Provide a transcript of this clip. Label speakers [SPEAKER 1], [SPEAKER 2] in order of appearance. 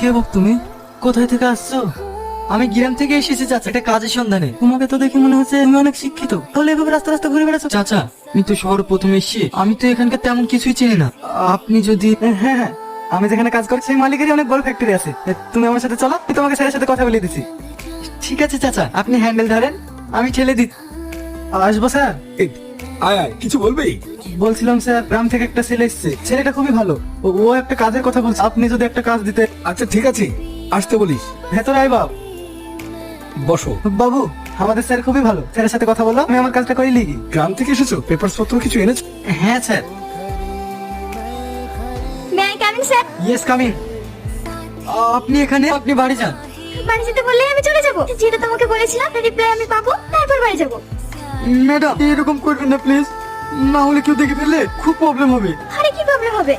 [SPEAKER 1] কে বাপ তুমি? কোথায় থেকে আসছো? আমি গ্রাম থেকে এসেছি, চাচা। একটা কাজের সন্ধানে। তোমাকে তো দেখে মনে হচ্ছে তুমি অনেক শিক্ষিত। তাহলে এভাবে রাস্তা রাস্তা ঘুরে বেড়াচ্ছ? চাচা, আমি তো শহর প্রথমে এসেছি। আমি তো এখানকার তেমন কিছুই চিনি না। আপনি যদি হ্যাঁ হ্যাঁ। আমি যেখানে কাজ করছি, সেই মালিকেরই অনেক বড় ফ্যাক্টরি আছে। তুমি আমার সাথে চলো। আমি তোমাকে স্যারের সাথে কথা বলে দিচ্ছি। ঠিক আছে, চাচা। আপনি হ্যান্ডেল ধরেন। আমি ঠেলে দিই আসব স্যার?
[SPEAKER 2] আয় আয় কিছু বলবি?
[SPEAKER 1] বলছিলাম স্যার গ্রাম থেকে একটা ছেলে এসছে। ছেলেটা খুবই ভালো। ও- ও একটা কাজের কথা বলছে। আপনি যদি একটা কাজ দিতে
[SPEAKER 2] আচ্ছা ঠিক আছে। আসতে বলিস।
[SPEAKER 1] ভেতরে আয় বাবু
[SPEAKER 2] বসো।
[SPEAKER 1] বাবু আমাদের স্যার খুবই ভালো। স্যারের সাথে কথা বললাম আমি আমার কাজটা করে লিখি।
[SPEAKER 2] গ্রাম থেকে এসেছ? পেপার পত্র কিছু এনেছো?
[SPEAKER 1] হ্যাঁ sir.
[SPEAKER 3] May I coming sir
[SPEAKER 1] yes coming আপনি এখানে? আপনি বাড়ি যান।
[SPEAKER 3] বাড়ি যেতে বললেই আমি চলে যাব। যেটা তোমাকে বলেছিলাম রিপ্লাই আমি পাবো তারপর বাড়ি যাব।
[SPEAKER 1] ম্যাডাম, এরকম করবেন না, প্লিজ। না হলে কেউ দেখে ফেললে খুব প্রবলেম হবে।
[SPEAKER 3] আরে কি প্রবলেম হবে?